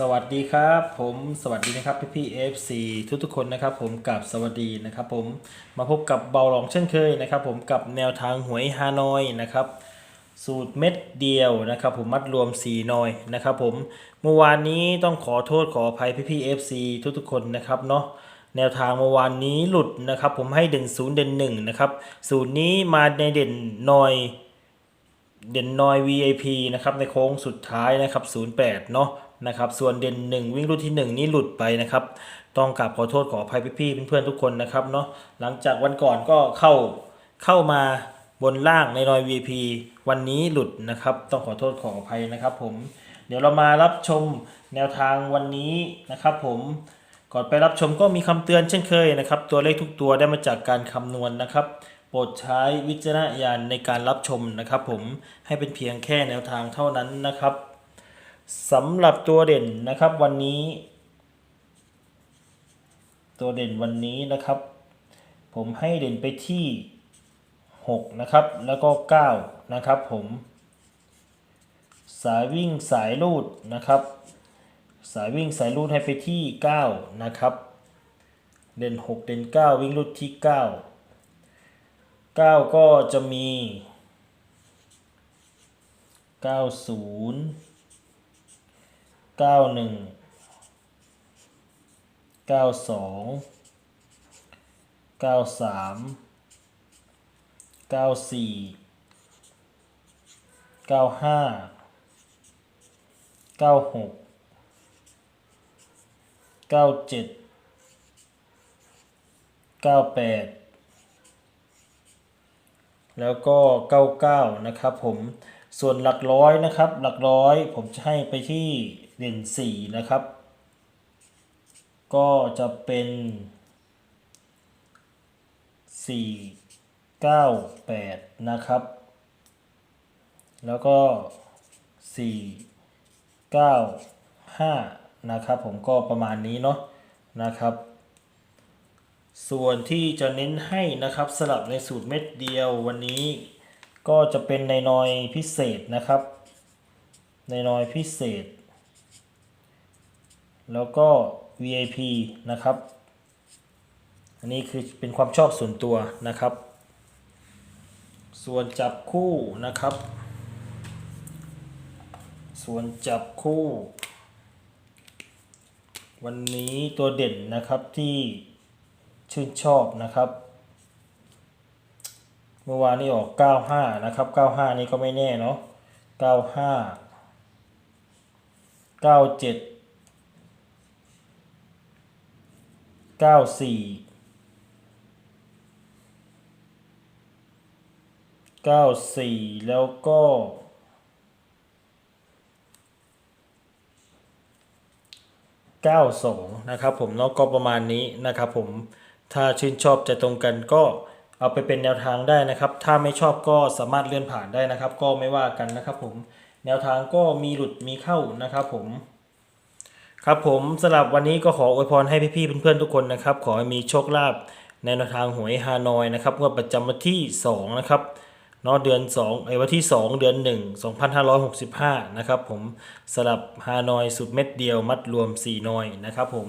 สวัสดีครับผมสวัสดีนะครับพี่พี่เอฟซีทุกทุกๆคนนะครับผมกับสวัสดีนะครับผมมาพบกับเบาหลองเช่นเคยนะครับผมกับแนวทางหวยฮานอยนะครับสูตรเม็ดเดียวนะครับผมมัดรวม4หน่อยนะครับผมเมื่อวานนี้ต้องขอโทษขออภัยพี่พี่เอฟซีทุกทุกๆคนนะครับเนาะแนวทางเมื่อวานนี้หลุดนะครับผมให้เด่นศูนย์เด่นหนึ่งนะครับสูตรนี้มาในเด่นหน่อย เด่นนอย VIP นะครับในโค้งสุดท้ายนะครับ 08 เนาะนะครับ ส่วนเด่น 1 วิ่งรุ่นที่ 1 นี่หลุดไปนะครับ ต้องกราบขอโทษขออภัยพี่ๆเพื่อนๆทุกคนนะครับเนาะหลังจากวันก่อนก็เข้าเข้ามาบนล่างในนอย VIP วันนี้หลุดนะครับ ต้องขอโทษขออภัยนะครับ ผมเดี๋ยวเรามารับชมแนวทางวันนี้นะครับ ผมก่อนไปรับชมก็มีคำเตือนเช่นเคยนะครับ ตัวเลขทุกตัวได้มาจากการคำนวณนะครับ โปรดใช้วิจารณญาณในการรับชมนะครับ ผมให้เป็นเพียงแค่แนวทางเท่านั้นนะครับสำหรับตัวเด่นนะครับวันนี้ ตัวเด่นวันนี้นะครับ ผมให้เด่นไปที่ 6 นะครับ แล้วก็ 9 นะครับผม สายวิ่งสายลูดนะครับ สายวิ่งสายลูดให้ไปที่ 9 นะครับ เด่น 6 เด่น 9 วิ่งลูดที่ 9 9 ก็จะมี 90 91 92 93 94 95 96 97 98 แล้วก็ 99 นะครับผมส่วนหลักร้อยนะครับ หลักร้อยผมจะให้ไปที่เด่น4นะครับ ก็จะเป็น 4 9 8 นะครับ แล้วก็ 4 9 5 นะครับผมก็ประมาณนี้เนาะนะครับ ส่วนที่จะเน้นให้นะครับสลับในสูตรเม็ดเดียววันนี้ ก็จะเป็นในนอยพิเศษนะครับ ในนอยพิเศษ แล้วก็ VIP นะครับ อันนี้คือเป็นความชอบส่วนตัวนะครับ ส่วนจับคู่นะครับ ส่วนจับคู่ วันนี้ตัวเด่นนะครับที่ ชื่นชอบนะครับ เมื่อวานนี้ออก 95 นะครับ 95 นี่ก็ไม่แน่เนาะ 95 97 94 94 แล้วก็ 92 นะครับผมเนาะก็ประมาณนี้นะครับผม ถ้าชื่นชอบจะตรงกันก็เอาไปเป็นแนวทางได้นะครับ ถ้าไม่ชอบก็สามารถเลื่อนผ่านได้นะครับ ก็ไม่ว่ากันนะครับผม แนวทางก็มีหลุดมีเข้านะครับผม ครับผมสำหรับวันนี้ก็ขออวยพรให้พี่ๆเพื่อนๆทุกคนนะครับ ขอให้มีโชคลาภในแนวทางหวยฮานอยนะครับงวดประจำวันที่ 2 นะครับเนาะเดือน2ไอ้วันที่ 2 เดือน 1 2565 นะครับผมสำหรับฮานอยสุดเม็ดเดียวมัดรวม 4 นอยนะครับผม